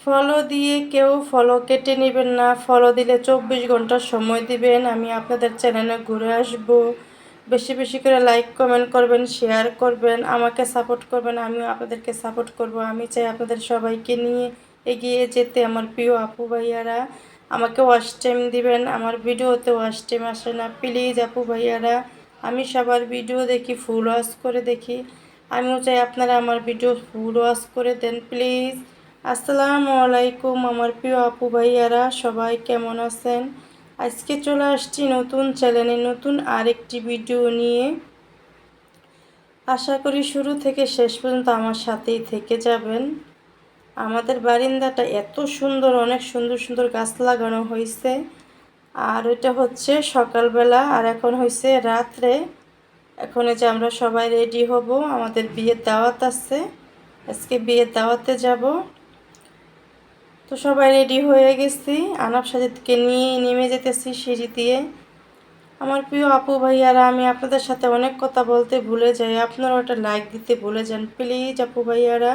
Follow দিয়ে কেউ follow কেটে নেবেন না ফলো দিলে চব্বিশ ঘণ্টা সময় দিবেন। আমি আপনাদের চ্যানেলে ঘুরে আসব। বেশি বেশি করে লাইক, কমেন্ট করবেন, শেয়ার করবেন, আমাকে সাপোর্ট করবেন, আমিও আপনাদেরকে সাপোর্ট করব। আমি চাই আপনাদের সবাইকে নিয়ে এগিয়ে যেতে। আমার প্রিয় আপু ভাইয়ারা, আমাকে ওয়াশ টাইম দিবেন। আমার ভিডিওতে ওয়াশ টাইম আসে না। প্লিজ আপু ভাইয়ারা, আমি সবার ভিডিও দেখি, ফুল ওয়াশ করে দেখি। আমিও চাই আপনারা আমার ভিডিও ফুল ওয়াশ করে দেন, প্লিজ। আসসালামু আলাইকুম আমার প্রিয় আপু ভাইয়ারা, সবাই কেমন আছেন? আজকে চলে আসছি নতুন চ্যানেলে নতুন আরেকটি ভিডিও নিয়ে। আশা করি শুরু থেকে শেষ পর্যন্ত আমার সাথেই থেকে যাবেন। আমাদের বারিন্দাটা এত সুন্দর, অনেক সুন্দর সুন্দর গাছ লাগানো হয়েছে। আর ওইটা হচ্ছে সকালবেলা, আর এখন হয়েছে রাত্রে। এখন যে আমরা সবাই রেডি হব, আমাদের বিয়ের দাওয়াত আছে। আজকে বিয়ের দাওয়াতে যাব। তো সবাই রেডি হয়ে গেছি। আনাব সাজিদকে নিয়ে নেমে যেতেছি সিঁড়ি দিয়ে। আমার প্রিয় আপু ভাইয়ারা, আমি আপনাদের সাথে অনেক কথা বলতে ভুলে যাই। আপনারা ওটা লাইক দিতে ভুলে যান। প্লিজ আপু ভাইয়ারা,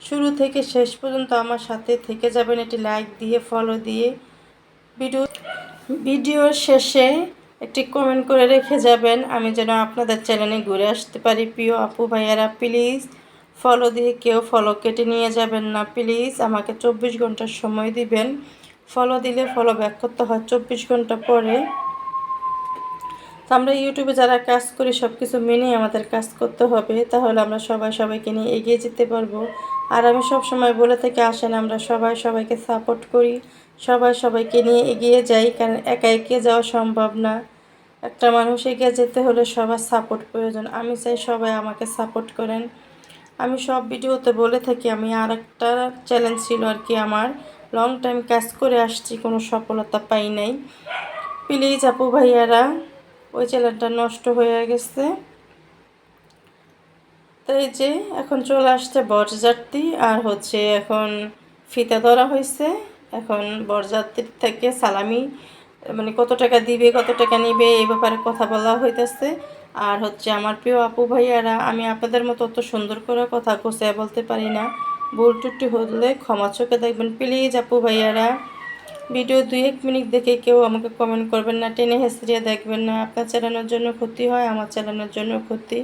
শুরু থেকে শেষ পর্যন্ত আমার সাথে থেকে যাবেন। এটি লাইক দিয়ে ফলো দিয়ে। ভিডিও ভিডিওর শেষে একটি কমেন্ট করে রেখে যাবেন। আমি যেন আপনাদের চ্যানেলে ঘুরে আসতে পারি। প্রিয় আপু ভাইয়ারা প্লিজ ফলো দিয়ে কেউ ফলো কেটে নিয়ে যাবেন না। প্লিজ আমাকে চব্বিশ ঘণ্টার সময় দিবেন। ফলো দিলে ফলো ব্যাক করতে হয় চব্বিশ ঘণ্টা পরে। তো আমরা ইউটিউবে যারা কাজ করি সব কিছু মেনে আমাদের কাজ করতে হবে। তাহলে আমরা সবাই সবাইকে নিয়ে এগিয়ে যেতে পারব। আর আমি সব সময় বলে থেকে আসেন, আমরা সবাই সবাইকে সাপোর্ট করি। সবাই সবাইকে নিয়ে এগিয়ে যাই, কারণ একা এগিয়ে যাওয়া সম্ভব না। একটা মানুষ এগিয়ে যেতে হলে সবার সাপোর্ট প্রয়োজন। আমি চাই সবাই আমাকে সাপোর্ট করেন। আমি সব ভিডিওতে বলে থাকি, আমি আর একটা চ্যালেঞ্জ ছিল আর কি, আমার লং টাইম কাজ করে আসছি, কোনো সফলতা পাই নাই। প্লিজ আপু ভাইয়ারা, ওই চ্যানেলটা নষ্ট হয়ে গেছে। তাই যে এখন চলে আসছে বরযাত্রী, আর হচ্ছে এখন ফিতা ধরা হয়েছে। এখন বরযাত্রীর থেকে সালামি মানে কত টাকা দিবে, কত টাকা নিবে, এই ব্যাপারে কথা বলা হইতেছে। আর হচ্ছে আমার প্রিয় আপু ভাইয়ারা, আমি আপনাদের মতো অত সুন্দর করে কথা কোসায় বলতে পারি না। ভুল টুটি হলে ক্ষমা চোখে দেখবেন। প্লিজ আপু ভাইয়ারা, ভিডিও দুই এক মিনিট দেখে কেউ আমাকে কমেন্ট করবেন না, টেনে হেসরিয়ে দেখবেন না। আপনার চালানোর জন্য ক্ষতি হয়, আমার চালানোর জন্য ক্ষতি।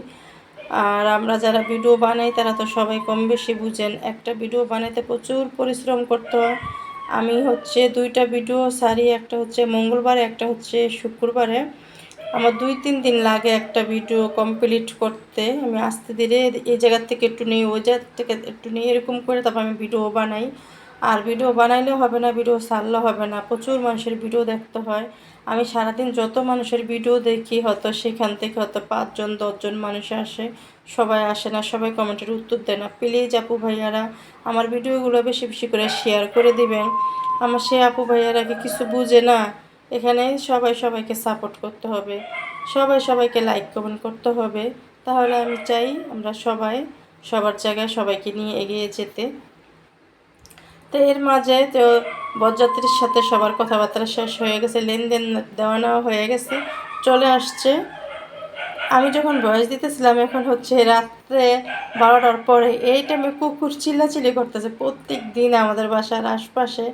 আর আমরা যারা ভিডিও বানাই, তারা তো সবাই কম বেশি বুঝেন। একটা ভিডিও বানাইতে প্রচুর পরিশ্রম করতে হয়। আমি হচ্ছে দুইটা ভিডিও সারি একটা হচ্ছে মঙ্গলবারে, একটা হচ্ছে শুক্রবারে। আমার দুই, তিন দিন লাগে একটা ভিডিও কমপ্লিট করতে। আমি আস্তে ধীরে এই জায়গার থেকে একটু নিই ওই জায়গার থেকে একটু নিই এরকম করে তারপর আমি ভিডিও বানাই। আর ভিডিও বানাইলেও হবে না, ভিডিও সারলেও হবে না। প্রচুর মানুষের ভিডিও দেখতে হয়। আমি সারাদিন যত মানুষের ভিডিও দেখি, হয়তো সেখান থেকে হয়তো পাঁচজন, দশজন মানুষ আসে, সবাই আসে না, সবাই কমেন্টের উত্তর দেয় না। প্লিজ আপু ভাইয়ারা, আমার ভিডিওগুলো বেশি বেশি করে শেয়ার করে দিবেন। আমার সে আপু ভাইয়ারা কি কিছু বুঝে না? এখানে সবাই সবাইকে সাপোর্ট করতে হবে। সবাই সবাইকে লাইক কমেন্ট করতে হবে। তাহলে আমি চাই আমরা সবাই সবার জায়গায় সবাইকে নিয়ে এগিয়ে যেতে তো এর মাঝে তো বরযাত্রীর সাথে সবার কথাবার্তা শেষ হয়ে গেছে, লেনদেন দেওয়া নেওয়া হয়ে গেছে, চলে আসছে। আমি যখন বয়স দিতেছিলাম, এখন হচ্ছে রাত্রে বারোটার পরে এই টাইমে কুকুর চিল্লাচিল্লি করতেছে। প্রত্যেক দিন আমাদের বাসার আশপাশে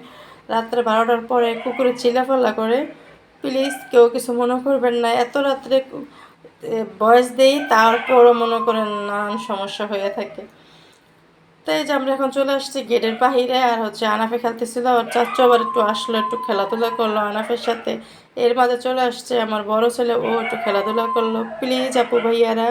রাত্রে বারোটার পরে কুকুরে চিল্লাফাল্লা করে, প্লিজ কেউ কিছু মনে করবেন না, এত রাত্রে বয়স দেই, তারপরও মনে করেন নানান সমস্যা হয়ে থাকে। তাই যে আমরা এখন চলে আসছি গেটের বাহিরে, আর হচ্ছে আনাফে খেলতেছিল, আর চাচ্চু আবার একটু আসলো, একটু খেলাধুলা করল আনাফের সাথে। এর মাঝে চলে আসছে আমার বড় ছেলে, ও একটু খেলাধুলা করল। প্লিজ আপু ভাইয়ারা।